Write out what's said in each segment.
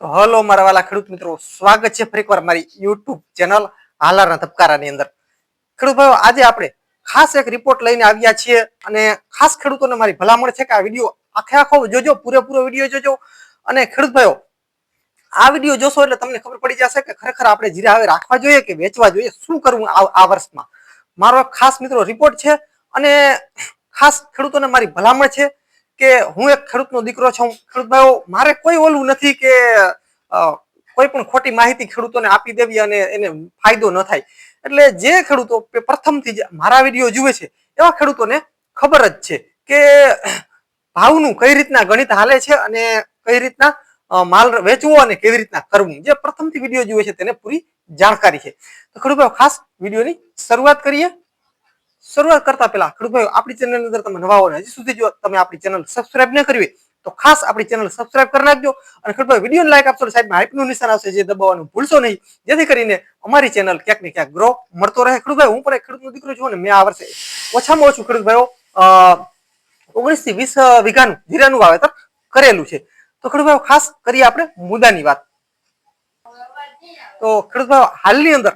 તો હલો મારા વાલા ખેડૂત મિત્રો, સ્વાગત છે ફરી એકવાર મારી યુટ્યુબ ચેનલ હાલારના ધબકારાની અંદર. ખેડૂત ભાઈઓ, આજે આપણે ખાસ એક રિપોર્ટ લઈને આવ્યા છીએ અને ખાસ ખેડૂતોને મારી ભલામણ છે કે આ વીડિયો આખે આખો જોજો, પૂરેપૂરો વીડિયો જોજો. અને ખેડૂત ભાઈઓ, આ વીડિયો જોશો એટલે તમને ખબર પડી જશે કે ખરેખર આપણે જીરા હવે રાખવા જોઈએ કે વેચવા જોઈએ? શું કરવું આ વર્ષમાં? મારો ખાસ મિત્રો રિપોર્ટ છે અને ખાસ ખેડૂતોને મારી ભલામણ છે કે હું એક ખેડૂતનો દીકરો છું, ખેડૂત ભાઈઓ, મારે કોઈ ઓલું નથી કે કોઈ પણ ખોટી માહિતી ખેડૂતોને આપી દેવી અને એને ફાયદો ન થાય. એટલે જે ખેડૂતો પ્રથમથી જ મારા વીડિયો જુએ છે, એવા ખેડૂતોને ખબર જ છે કે, ભાવનું કઈ રીતના ગણિત હાલે છે અને કઈ રીતના માલ વેચવો અને કેવી રીતના કરવું. જે પ્રથમથી વીડિયો જુએ છે તેને પૂરી જાણકારી છે. તો ખેડૂતો ખાસ વિડીયોની શરૂઆત કરીએ. શરૂઆત કરતા પહેલા ખેડૂત આપણી ચેનલ અંદર તમે નવા હોય હજી સુધી જો તમે આપણી ચેનલ સબસ્ક્રાઇબ ન કરવી તો ખાસ આપણી ચેનલ સબસ્ક્રાઇબ કરી નાખજો અને ખેડૂત વીડિયો લાઈક આપશો સાઈડમાં હાઈપનું નિશાન આવશે, જે દબાવવાનું ભૂલશો નહીં. જેથી કરીને અમારી ચેનલ ક્યાંક ને ક્યાંક ગ્રો મળતો રહે. ખેડૂત ભાઈ, હું પણ એક ખેડૂતનો દીકરો છું અને મેં આ વર્ષે ઓછામાં ઓછું ખેડૂત ભાઈઓ ઓગણીસથી વીસ વીઘાનું જીરાનું વાવેતર કરેલું છે. તો ખેડૂત ખાસ કરીએ આપણે મુદ્દાની વાત. તો ખેડૂત ભાઈઓ, હાલની અંદર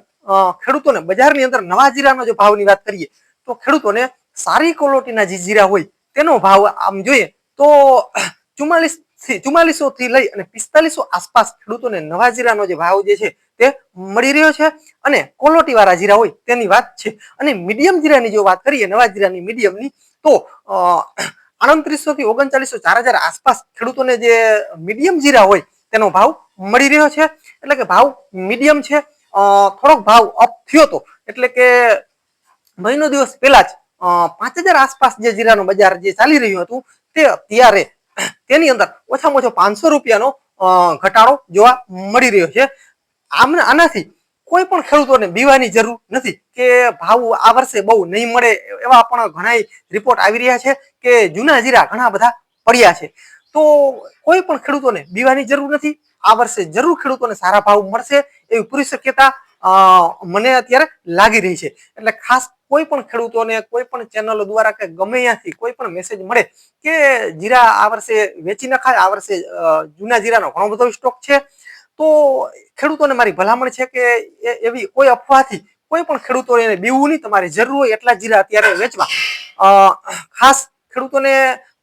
ખેડૂતોને બજારની અંદર નવા જીરાનો જો ભાવની વાત કરીએ તો ખેડૂતોને સારી ક્વોલિટીના જે જીરા હોય તેનો ભાવ આમ જોઈએ તો ચુમ્માલીસ ચુમ્માલીસો થી લઈ અને પિસ્તાલીસો આસપાસ ખેડૂતોને નવા જીરાનો જે ભાવ જે છે તે મળી રહ્યો છે અને ક્વોલિટી વાળા જીરા હોય તેની વાત છે. અને મીડિયમ જીરાની જો વાત કરીએ, નવા જીરાની મીડિયમની તો આડત્રીસો થી ઓગણચાલીસો ચાર હજાર આસપાસ ખેડૂતોને જે મીડિયમ જીરા હોય તેનો ભાવ મળી રહ્યો છે. એટલે કે ભાવ મીડિયમ છે. થોડોક ભાવ અપ થયો તો. એટલે કે મહિનો દિવસ પહેલા જ પાંચ હજાર આસપાસ જે જીરાનું બજાર જે ચાલી રહ્યું હતું, તે ત્યારે તેની અંદર ઓછામાં ઓછો પાંચસો રૂપિયાનો ઘટાડો જોવા મળી રહ્યો છે. આમ આનાથી કોઈ પણ ખેડૂતોને બીવાની જરૂર નથી કે ભાવ આ વર્ષે બહુ નહીં મળે એવા પણ ઘણા રિપોર્ટ આવી રહ્યા છે કે જૂના જીરા ઘણા બધા પડ્યા છે. તો કોઈ પણ ખેડૂતોને બીવાની જરૂર નથી. આ વર્ષે જરૂર ખેડૂતોને સારા ભાવ મળશે એવી પૂરી શક્યતા મને અત્યારે લાગી રહી છે. એટલે ખાસ કોઈ પણ ખેડૂતોને, કોઈ પણ ચેનલો દ્વારા કે ગમે ત્યાંથી કોઈ પણ મેસેજ મળે કે જીરા આ વર્ષે વેચી નખાય આ વર્ષે જૂના જીરાનો ઘણો બધો સ્ટોક છે, તો ખેડૂતોને મારી ભલામણ છે કે એવી કોઈ અફવાથી કોઈ પણ ખેડૂતોને બીવું નહીં, તમારે જરૂર હોય એટલા જીરા અત્યારે વેચવા. ખાસ ખેડૂતોને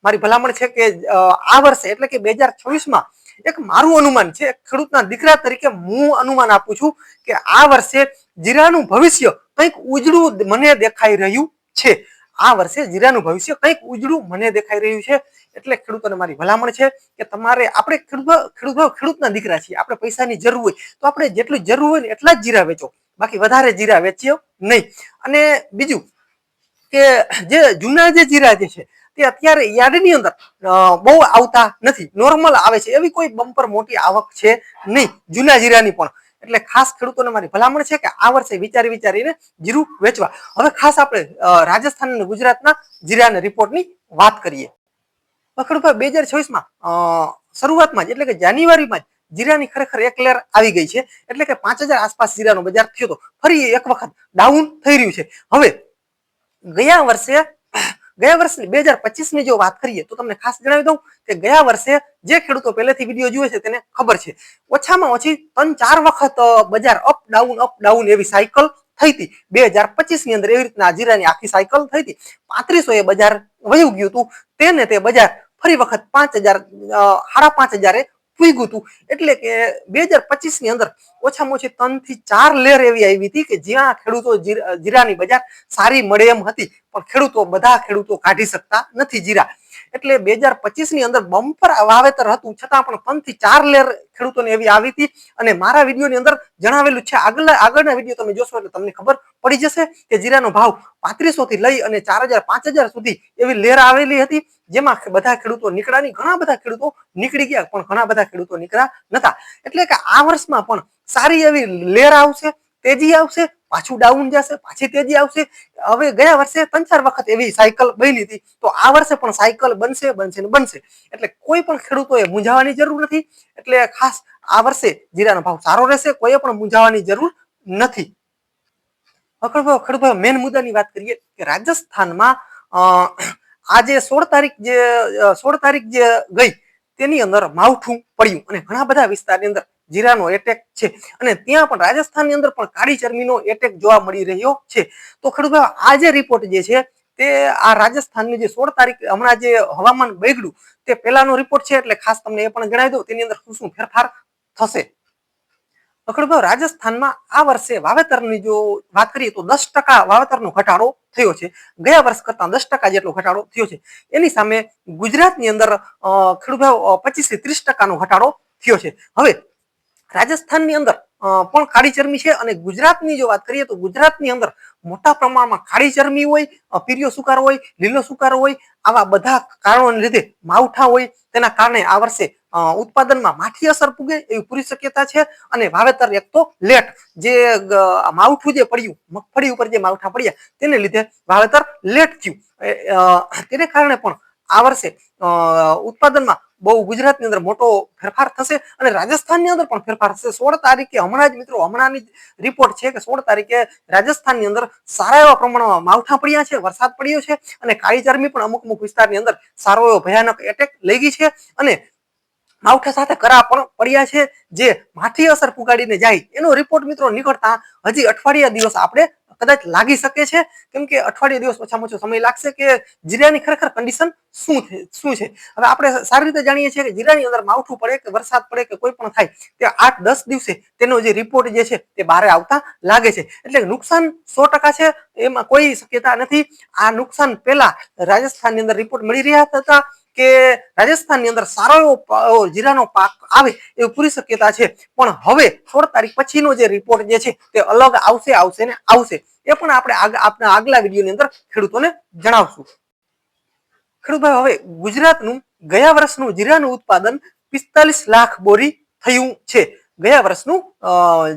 મારી ભલામણ છે કે આ વર્ષે એટલે કે બે હજાર છવ્વીસમાં એક મારું અનુમાન છે ખેડૂતના દીકરા તરીકે હું અનુમાન આપું છું કે આ વર્ષે જીરાનું ભવિષ્ય કંઈક ઉજળું મને દેખાઈ રહ્યું છે. આ વર્ષે જીરાનું ભવિષ્ય કંઈક ઉજળું મને દેખાઈ રહ્યું છે. એટલે ખેડૂતોને મારી ભલામણ છે કે તમારે, આપણે ખેડૂત ખેડૂત ખેડૂતના દીકરા છીએ, આપણે પૈસાની જરૂર હોય, તો આપણે જેટલી જરૂર હોય ને એટલા જ જીરા વેચો. બાકી વધારે જીરા વેચ્યો નહીં. અને બીજું કે જે જૂના જે જીરા જે છે તે અત્યારે યાર્ડની અંદર. બહુ આવતા નથી. નોર્મલ આવે છે. એવી કોઈ બમ્પર મોટી આવક છે નહીં. જૂના જીરાની પણ. એટલે ખાસ ખેડૂતોને મારી ભલામણ છે કે આ વર્ષે વિચારી વિચારીને જીરું વેચવા. હવે ખાસ આપણે રાજસ્થાન અને ગુજરાતના જીરાના રિપોર્ટની વાત કરીએ. ખેડૂત બે હજાર છવ્વીસમાં શરૂઆતમાં જ, એટલે કે જાન્યુઆરીમાં જ જીરાની ખરેખર એક લેર આવી ગઈ છે. એટલે કે પાંચ હજાર આસપાસ જીરાનો બજાર થયો હતો. ફરી એક વખત ડાઉન થઈ રહ્યું છે. હવે, ગયા વર્ષે ગયા વર્ષની બે હજાર પચીસની જો વાત કરીએ તો તમને ખાસ જણાવી દઉં કે ગયા વર્ષે જે ખેડૂતો પહેલેથી વીડિયો જુએ છે તેને ખબર છે. ઓછામાં ઓછી ત્રણ ચાર વખત બજાર અપ ડાઉન અપ ડાઉન એવી સાયકલ થઈ હતી. બે હજાર પચીસની અંદર એવી રીતના જીરાની આખી સાયકલ થઈ હતી. પાંત્રીસો એ બજાર વયું ગયું હતું. તેને તે બજાર ફરી વખત પાંચ હજાર સાડા પાંચ હજારે પૂગ્યું હતું એટલે કે બે હજાર પચીસની અંદર ઓછામાં ઓછી ત્રણથી ચાર લેર એવી આવી હતી કે જ્યાં ખેડૂતો જીરાની બજાર સારી મળે એમ હતી. પણ ખેડૂતો બધા ખેડૂતો કાઢી શકતા નથી જીરા. એટલે બે હજાર પચીસની અંદર બમ્પર વાવેતર હતું. છતાં પણ ત્રણથી ચાર લેર ખેડૂતોને એવી આવી હતી. અને મારા વિડીયોની અંદર જણાવેલું છે આગળ આગળના વીડિયો તમે જોશો એટલે તમને ખબર પડી જશે કે જીરાનો ભાવ પાંત્રીસો થી લઈ અને ચાર હજાર પાંચ હજાર સુધી એવી લેર આવેલી હતી, જેમાં બધા ખેડૂતો નીકળ્યા નહીં ઘણા બધા ખેડૂતો નીકળી ગયા, પણ ઘણા બધા ખેડૂતો નીકળ્યા નતા. એટલે કે આ વર્ષમાં પણ સારી એવી લેર આવશે. તેજી આવશે, પાછું ડાઉન જશે, પાછી તેજી આવશે. હવે ગયા વર્ષે ત્રણ ચાર વખત એવી સાયકલ બની હતી. તો આ વર્ષે પણ સાયકલ બનશે બનશે ને બનશે. એટલે કોઈ પણ ખેડૂતોએ મૂંઝાવાની જરૂર નથી. એટલે ખાસ આ વર્ષે જીરાનો ભાવ સારો રહેશે, કોઈએ પણ મૂંઝાવાની જરૂર નથી. ખેડૂતો ખેડૂતો મેન મુદ્દાની વાત કરીએ કે રાજસ્થાનમાં આજે સોળ તારીખ જે સોળ તારીખ જે ગઈ, તેની અંદર માવઠું પડ્યું. અને ઘણા બધા વિસ્તારની અંદર જીરાનો એટેક છે. અને ત્યાં પણ રાજસ્થાનની અંદર પણ કાળી ચરમીનો એટેક જોવા મળી રહ્યો છે. તો ખેડૂત આજે રિપોર્ટ જે છે તે આ રાજસ્થાનની જે સોળ તારીખ હમણાં જે હવામાન બગડ્યું તે પહેલાનો રિપોર્ટ છે એટલે ખાસ તમને એ પણ જણાવી દઉં તેની અંદર શું શું ફેરફાર થશે. અખડભાઈ રાજસ્થાનમાં આ વર્ષે વાવેતરની જો વાત કરીએ તો દસ ટકા વાવેતરનો ઘટાડો થયો છે. ગયા વર્ષ કરતા દસ ટકા જેટલો ઘટાડો થયો છે. એની સામે ગુજરાતની અંદર અ, ખેડૂત ભાઈઓ પચીસથી ત્રીસ ટકાનો ઘટાડો થયો છે. હવે રાજસ્થાનની અંદર પણ કાળી ચરમી છે અને ગુજરાતની જો વાત કરીએ તો ગુજરાતની અંદર મોટા પ્રમાણમાં કાળી ચરમી હોય પીરિયો સુકાર હોય, લીલો સુકાર હોય, આવા બધા કારણોને લીધે માવઠા હોય, તેના કારણે આ વર્ષે ઉત્પાદનમાં માઠી અસર પૂગે એવી પૂરી શક્યતા છે અને વાવેતર એક તો લેટ જે માવઠું જે પડ્યું, મગફળી ઉપર જે માવઠા પડ્યા, તેને લીધે વાવેતર લેટ થયું. તેને કારણે પણ આ વર્ષે ઉત્પાદનમાં બહુ ગુજરાતની અંદર મોટો ફેરફાર થશે અને રાજસ્થાનની અંદર પણ ફેરફાર થશે. સોળ તારીખે હમણાં જ મિત્રો, હમણાંની રિપોર્ટ છે કે સોળ તારીખે રાજસ્થાનની અંદર સારા એવા પ્રમાણમાં માવઠા પડ્યા છે, વરસાદ પડ્યો છે અને કાળી ચરમી પણ અમુક અમુક વિસ્તારની અંદર સારો એવો ભયાનક એટેક લઈ ગઈ છે અને માવઠા સાથે કરા પણ પડ્યા છે, જે માઠી અસર પુગાડીને જાય, એનો રિપોર્ટ મિત્રો નીકળતા હજી અઠવાડિયા દિવસ આપણે કદાચ લાગી શકે છે. કેમ કે અઠવાડિયા દિવસ ઓછામાં ઓછો સમય લાગશે કે જીરાની ખરેખર કન્ડિશન શું શું છે? હવે આપણે સારી રીતે જાણીએ છીએ કે જીરાની અંદર માવઠું પડે કે વરસાદ પડે કે કોઈ પણ થાય, તે આઠ દસ દિવસે તેનો જે રિપોર્ટ જે છે તે બહાર આવતા લાગે છે. એટલે નુકસાન સો છે, એમાં કોઈ શક્યતા નથી. આ નુકસાન પહેલા રાજસ્થાનની અંદર રિપોર્ટ મળી રહ્યા હતા. કે રાજસ્થાનની અંદર સારો એવો જીરાનો પાક આવે એવી પૂરી શક્યતા છે. પણ હવે સોળ તારીખ પછીનો જે રિપોર્ટ જે છે તે અલગ આવશે આવશે ને આવશે. એ પણ આપણે આપણા આગલા વિડીયોની અંદર ખેડૂતોને જણાવશું. ખેડૂતભાઈ હવે ગુજરાતનું ગયા વર્ષનું જીરાનું ઉત્પાદન પિસ્તાલીસ લાખ બોરી થયું છે. ગયા વર્ષનું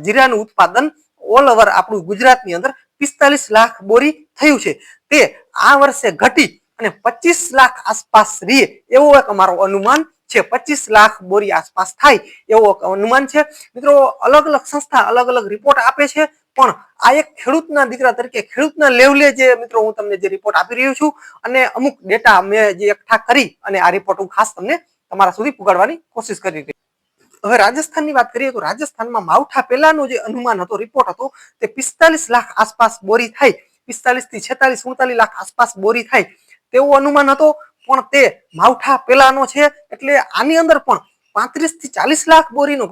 જીરાનું ઉત્પાદન ઓલ ઓવર આપણું ગુજરાતની અંદર પિસ્તાલીસ લાખ બોરી થયું છે. તે આ વર્ષે ઘટી અને પચીસ લાખ આસપાસ રહે એવો એક અમારો અનુમાન છે. પચીસ લાખ બોરી આસપાસ થાય એવો અનુમાન છે. મિત્રો, અલગ અલગ સંસ્થા અલગ અલગ રિપોર્ટ આપે છે. પણ આ એક ખેડૂતના દીકરા તરીકે ખેડૂતના લેવલે જે મિત્રો હું તમને જે રિપોર્ટ આપી રહ્યો છું અને અમુક ડેટા મેં જે એકઠા કરી અને આ રિપોર્ટ હું ખાસ તમને તમારા સુધી પુગાડવાની કોશિશ કરી રહી હવે રાજસ્થાનની વાત કરીએ તો રાજસ્થાનમાં માવઠા પહેલાનો જે અનુમાન હતો રિપોર્ટ હતો, તે પિસ્તાલીસ લાખ આસપાસ બોરી થાય. પિસ્તાલીસથી છેતાલીસ ઉડતાલીસ લાખ આસપાસ બોરી થાય. તેવો અનુમાન હતો, પણ તે માવઠા પેલાનો છે, એટલે આની અંદર પણ પાંત્રીસથી ચાલીસ લાખ બોરીનો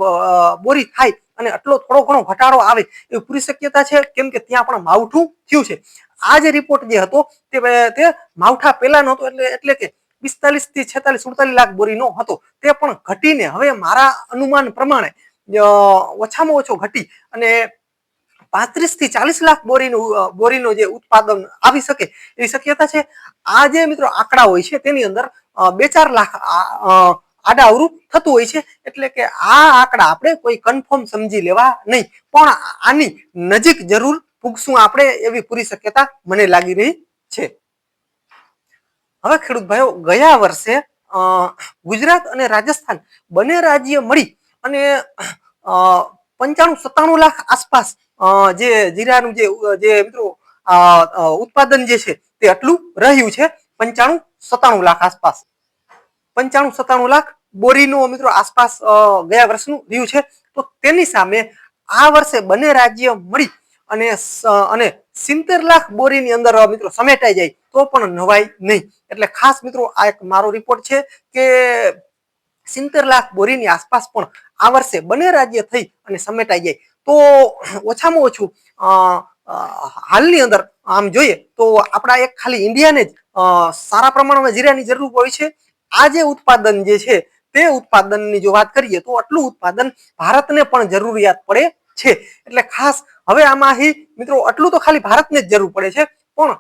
બોરી થાય અને આટલો થોડો ઘણો ઘટાડો આવે એવી પૂરી શક્યતા છે, કેમ કે ત્યાં પણ માવઠું થયું છે. આ જે રિપોર્ટ જે હતો, તે તે માવઠા પહેલાનો હતો, એટલે એટલે કે પિસ્તાલીસથી છેતાલીસ, સુડતાલીસ લાખ બોરીનો હતો. તે પણ ઘટીને હવે મારા અનુમાન પ્રમાણે ઓછામાં ઓછો ઘટી અને પાંત્રીસથી ચાલીસ લાખ બોરીનું બોરીનો જે ઉત્પાદન આવી શકે એવી શક્યતા છે. આ જે મિત્રો આંકડા હોય છે તેની અંદર બે ચાર લાખ આ- અ, થતું હોય છે એટલે કે આ આંકડા આપણે કોઈ કન્ફર્મ સમજી લેવા નહીં. પણ આની નજીક જરૂર પૂગશું આપણે એવી પૂરી શક્યતા મને લાગી રહી છે. હવે ખેડૂત ભાઈઓ ગયા વર્ષે ગુજરાત અને રાજસ્થાન બંને રાજ્ય મળી અને પંચાણું સત્તાણું લાખ આસપાસ જે જીરાનું જે જે મિત્રો ઉત્પાદન જે છે તે આટલું રહ્યું છે પંચાણું સત્તાણું લાખ આસપાસ. પંચાણું સત્તાણું લાખ બોરીનું મિત્રો આસપાસ ગયા વર્ષનું રહ્યું છે. તો તેની સામે આ વર્ષે બંને રાજ્ય મળી અને અને સિત્તેર લાખ બોરીની અંદર મિત્રો સમેટાઈ જાય તો પણ નવાઈ નહીં. એટલે ખાસ મિત્રો આ એક મારો રિપોર્ટ છે કે સિત્તેર લાખ બોરીની આસપાસ પણ આ વર્ષે બંને રાજ્ય થઈ અને સમેટાઈ જાય. તો ઓછામાં ઓછું હાલની અંદર આમ જોઈએ તો આપણા એક ખાલી ઇન્ડિયાને જ સારા પ્રમાણમાં જીરાની જરૂર હોય છે. આ જે ઉત્પાદન જે છે તે ઉત્પાદનની જો વાત કરીએ તો આટલું ઉત્પાદન ભારતને પણ જરૂરિયાત પડે છે. એટલે ખાસ હવે આમાંથી મિત્રો આટલું તો ખાલી ભારતને જ જરૂર પડે છે. પણ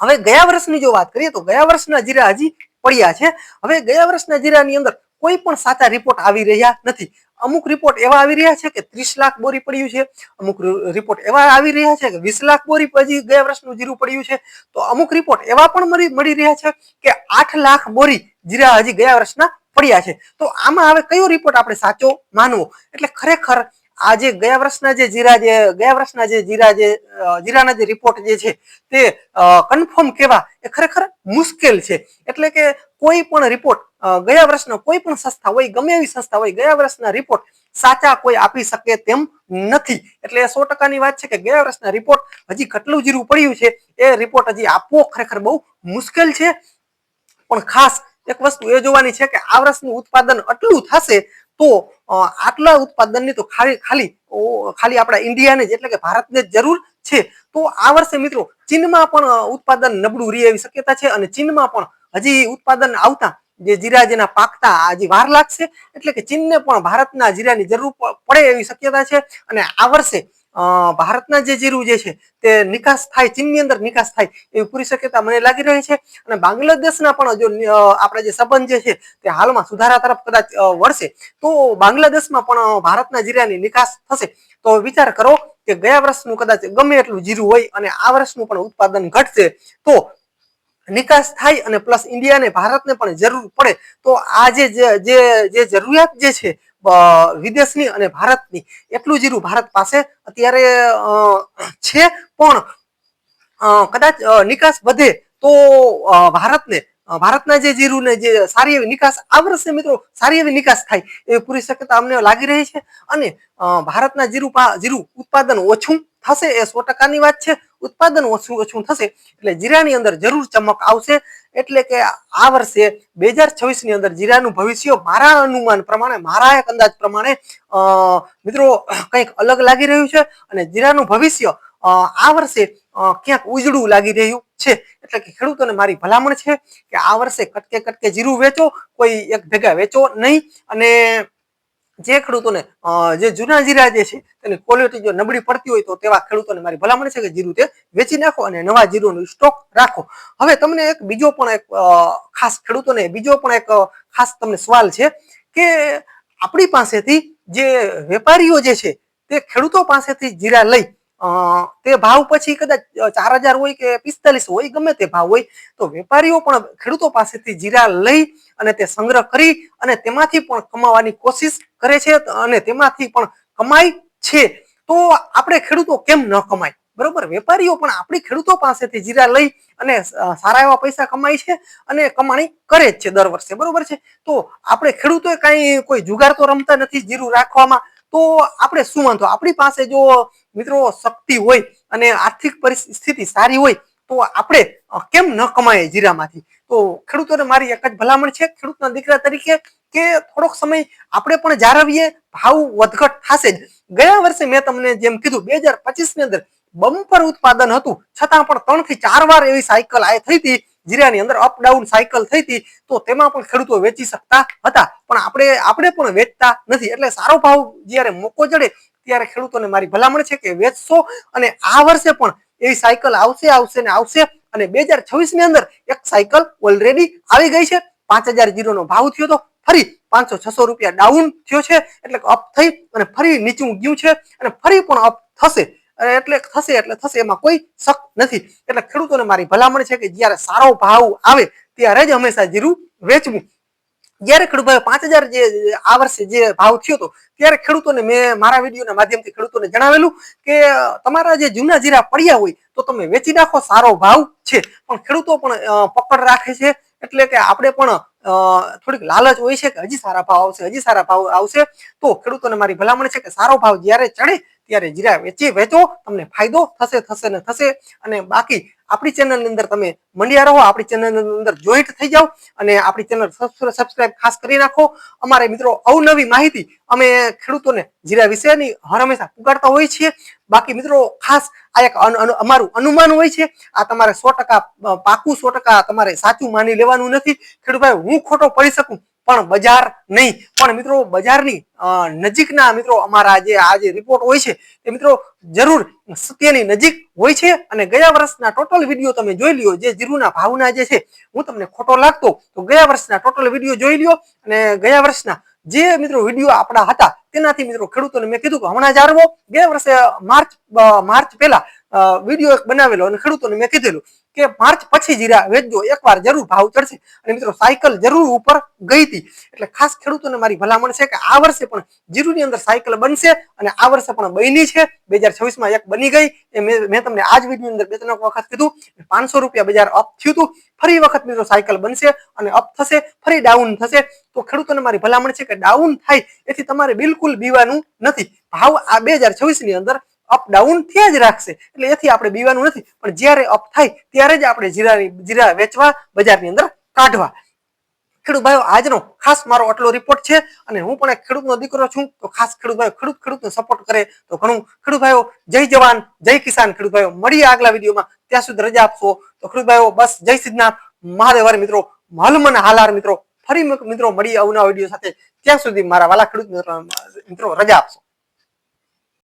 હવે ગયા વર્ષની જો વાત કરીએ તો ગયા વર્ષના જીરા હજી પડ્યા છે. હવે ગયા વર્ષના જીરાની અંદર કોઈ પણ સાચા રિપોર્ટ આવી રહ્યા નથી. અમુક રિપોર્ટ એવા આવી રહ્યા છે કે ત્રીસ લાખ બોરી પડ્યું છે, અમુક રિપોર્ટ એવા આવી રહ્યા છે કે વીસ લાખ બોરી હજી ગયા વર્ષનું જીરું પડ્યું છે. તો અમુક રિપોર્ટ એવા પણ મળી મળી રહ્યા છે કે આઠ લાખ બોરી જીરા હજી ગયા વર્ષના પડ્યા છે. તો આમાં હવે કયો રિપોર્ટ આપણે સાચો માનવો? એટલે ખરેખર આ જે ગયા વર્ષના જે જીરા જે, ગયા વર્ષના જે જીરા જે જીરાના જે રિપોર્ટ જે છે તે કન્ફર્મ કેવા? એ ખરેખર મુશ્કેલ છે. એટલે કે કોઈ પણ રિપોર્ટ ગયા વર્ષનો કોઈ પણ સંસ્થા હોય, ગમે એવી સંસ્થા હોય, ગયા વર્ષના રિપોર્ટ સાચા કોઈ આપી શકે તેમ નથી. એટલે સો ટકાની વાત છે કે ગયા વર્ષના રિપોર્ટ હજી કેટલું જીરું પડ્યું છે, એ રિપોર્ટ હજી આપવો ખરેખર બહુ મુશ્કેલ છે. પણ ખાસ એક વસ્તુ એ જોવાની છે કે આ વર્ષનું ઉત્પાદન આટલું થશે તો આટલા ઉત્પાદનની તો ખાલી ખાલી ખાલી આપણા ઇન્ડિયાને જ એટલે કે ભારતને જ જરૂર છે. તો આ વર્ષે મિત્રો ચીનમાં પણ ઉત્પાદન નબળું રહે એવી શક્યતા છે અને ચીનમાં પણ હજી ઉત્પાદન આવતા જે જીરા જેના પાકતા હજી વાર લાગશે, એટલે કે ચીનને પણ ભારતના જીરાની જરૂર પડે એવી શક્યતા છે. અને આ વર્ષે ભારતના જે જીરું જે છે તે નિકાસ થાય, ચીનની અંદર નિકાસ થાય એવી પૂરી શક્યતા મને લાગી રહી છે. અને બાંગ્લાદેશના પણ જો આપણા જે સંબંધ જે છે તે હાલમાં સુધારા તરફ કદાચ વળશે, તો બાંગ્લાદેશમાં પણ ભારતના જીરાની નિકાસ થશે. તો વિચાર કરો કે ગયા વર્ષનું કદાચ ગમે એટલું જીરું હોય અને આ વર્ષનું પણ ઉત્પાદન ઘટશે, તો નિકાસ થાય અને પ્લસ ઇન્ડિયાને ભારતને પણ જરૂર પડે. તો આ જે, જે- જરૂરિયાત જે છે વિદેશની અને ભારતની એટલું જીરું ભારત પાસે અત્યારે છે. પણ કદાચ નિકાસ વધે તો ભારતને ભારતના જે જીરુને જે સારી એવી નિકાસ આ વર્ષે મિત્રો, સારી એવી નિકાસ થાય એવી પૂરી શક્યતા અમને લાગી રહી છે. અને ભારતના જીરુ જીરુ ઉત્પાદન ઓછું થશે એ સો ટકાની વાત છે. ઉત્પાદન ઓછું ઓછું થશે એટલે જીરાની અંદર જરૂર ચમક આવશે. એટલે કે આ વર્ષે બે હજાર છવ્વીસની અંદર જીરાનું ભવિષ્ય મારા અનુમાન પ્રમાણે, મારા એક અંદાજ પ્રમાણે મિત્રો, કંઈક અલગ લાગી રહ્યું છે અને જીરાનું ભવિષ્ય આ વર્ષે ક્યાંક ઉજળું લાગી રહ્યું છે. એટલે કે ખેડૂતોને મારી ભલામણ છે કે આ વર્ષે કટકે કટકે જીરું વેચો, કોઈ એક ભેગા વેચો નહીં અને જે ખેડૂતોને જે જૂના જીરા જે છે, તેની ક્વોલિટી જો નબળી પડતી હોય તો તેવા ખેડૂતોને મારી ભલામણ છે કે જીરું તે વેચી નાખો અને નવા જીરુંનો સ્ટોક રાખો. હવે તમને એક બીજો પણ એક ખાસ ખેડૂતોને બીજો પણ એક ખાસ તમને સવાલ છે કે આપણી પાસેથી જે વેપારીઓ જે છે તે ખેડૂતો પાસેથી જીરા લઈ તે ભાવ પછી કદાચ ચાર હજાર હોય કે પિસ્તાલીસ હોય, ગમે તે ભાવ હોય, તો વેપારીઓ પણ ખેડૂતો પાસેથી જીરા લઈ અને તે સંગ્રહ કરી અને તેમાંથી પણ કમાવાની કોશિશ કરે છે અને તેમાંથી પણ કમાય છે. તો આપણે ખેડૂતો કેમ ન કમાય? બરોબર? વેપારીઓ પણ આપણી ખેડૂતો પાસેથી જીરા લઈ અને સારા એવા પૈસા કમાય છે અને કમાણી કરે જ છે દર વર્ષે. બરોબર છે? તો આપણે ખેડૂતોએ કાંઈ કોઈ જુગાર તો રમતા નથી જીરું રાખવામાં તો આપણે શું વાંધો? આપણી પાસે જો મિત્રો શક્તિ હોય અને આર્થિક પરિસ્થિતિ સારી હોય, તો આપણે કેમ ન કમાય જીરામાંથી? તો ખેડૂતોને મારી એક જ ભલામણ છે, ખેડૂતના દીકરા તરીકે કે થોડોક સમય આપણે પણ જાળવીએ, ભાવ વધઘટ થશે જ. ગયા વર્ષે મેં તમને જેમ કીધું, બે હજાર પચીસની અંદર બમ્પર ઉત્પાદન હતું. છતાં પણ ત્રણથી ચાર વાર એવી સાયકલ આ થઈ હતી જીરાની અંદર અપ ડાઉન સાયકલ થઈ હતી, તો તેમાં પણ ખેડૂતો વેચી શકતા હતા. પણ આપણે આપણે પણ વેચતા નથી. એટલે સારો ભાવ જ્યારે મોકો જડે, ત્યારે ખેડૂતોને મારી ભલામણ છે કે વેચશો અને આ વર્ષે પણ એવી સાયકલ આવશે આવશે ને આવશે. અને બે હજાર છવ્વીસની અંદર એક સાયકલ ઓલરેડી આવી ગઈ છે. પાંચ હજાર જીરોનો ભાવ થયો તો ફરી પાંચસો છસો રૂપિયા ડાઉન થયો છે. એટલે અપ થઈ અને ફરી નીચું ગયું છે. અને ફરી પણ અપ થશે. એટલે થશે એટલે થશે. એમાં કોઈ શક નથી. એટલે ખેડૂતોને મારી ભલામણ છે કે જ્યારે સારો ભાવ આવે, ત્યારે જ હંમેશા જીરું વેચવું. જ્યારે ખેડૂતભાઈ પાંચ હજાર જે આ વર્ષે જે ભાવ થયો હતો, ત્યારે ખેડૂતોને મેં મારા વિડીયોના માધ્યમથી ખેડૂતોને જણાવેલું કે, તમારા જે જૂના જીરા પડ્યા હોય, તો તમે વેચી નાખો, સારો ભાવ છે. પણ ખેડૂતો પણ પકડ રાખે છે. એટલે કે આપણે પણ થોડીક લાલચ હોય છે કે હજી સારા ભાવ આવશે, હજી સારા ભાવ આવશે. તો ખેડૂતોને મારી ભલામણ છે કે સારો ભાવ જ્યારે ચડે ત્યારે જીરા વેચી વેચો, તમને ફાયદો થશે થશે ને થશે. અને બાકી આપણી ચેનલની અંદર તમે મંડ્યા રહો, આપણી ચેનલની અંદર જોઈન્ટ થઈ જાઓ અને આપણી ચેનલ સબસ્ક્રાઇબ ખાસ કરી નાખો. અમારે મિત્રો અવનવી માહિતી અમે ખેડૂતોને જીરા વિશેની હર હંમેશા પુગાડતા હોઈએ છીએ. બાકી મિત્રો ખાસ આ એક અમારું અનુમાન હોય છે, આ તમારે સો ટકા પાકું સો ટકા તમારે સાચું માની લેવાનું નથી. ખેડૂત ભાઈ, હું ખોટો પડી શકું? પણ બજાર નહીં. પણ મિત્રો, બજારની નજીકના મિત્રો અમારા જે, આ જે રિપોર્ટ હોય છે, તે મિત્રો જરૂર સત્યની નજીક હોય છે. અને ગયા વર્ષના ટોટલ વીડિયો તમે જોઈ લ્યો. જે જીરુના ભાવના જે છે, હું તમને ખોટો લાગતો, તો ગયા વર્ષના ટોટલ વીડિયો જોઈ લ્યો. અને ગયા વર્ષના જે મિત્રો વીડિયો આપણા હતા, તેનાથી મિત્રો ખેડૂતોને મેં કીધું કે હમણાં જ ગયા વર્ષે માર્ચ માર્ચ પહેલા વીડિયો એક બનાવેલો અને ખેડૂતોને મેં કીધેલું કે માર્ચ પછી જીરા વેચજો, એકવાર જરૂર ભાવ ચડશે. અને મિત્રો સાયકલ જરૂર ઉપર ગઈ હતી. એટલે ખાસ ખેડૂતોને મારી ભલામણ છે કે આ વર્ષે પણ જીરુની અંદર સાયકલ બનશે અને આ વર્ષે પણ બની છે. બે હજાર છવ્વીસમાં એક બની ગઈ. એ મેં તમને આ જ વીડિયો અંદર બે, ત્રણ વખત કીધું. પાંચસો રૂપિયા બજાર અપ થયું હતું. ફરી વખત મિત્રો સાયકલ બનશે અને અપ થશે, ફરી ડાઉન થશે. તો ખેડૂતોને મારી ભલામણ છે કે ડાઉન થાય એથી તમારે બિલકુલ બીવાનું નથી. ભાવ આ બે હજાર છવ્વીસની અંદર અપ ડાઉન થયા જ રાખશે. એટલે એથી આપણે બીવાનું નથી. પણ જ્યારે અપ થાય, ત્યારે જ આપણે જીરાની, જીરા વેચવા, બજારની અંદર કાઢવા. ખેડૂત ભાઈઓ, આજનો ખાસ મારો આટલો રિપોર્ટ છે અને હું પણ એક ખેડૂતનો દીકરો છું, તો ખાસ ખેડૂત ભાઈઓ, ખેડૂત ખેડૂતને સપોર્ટ કરે તો ઘણું. ખેડૂત ભાઈઓ, જય જવાન, જય કિસાન. ખેડૂત ભાઈઓ, મળીએ આગલા વિડીયોમાં. ત્યાં સુધી રજા આપશો. તો ખેડૂત ભાઈઓ, બસ, જય સિદ્ધનાથ. મહાદેવર મિત્રો હલમન હાલાર મિત્રો, ફરી મિત્રો, મળીએ અવનવા વીડિયો સાથે. ત્યાં સુધી મારા વાલા ખેડૂત મિત્રો, રજા આપશો.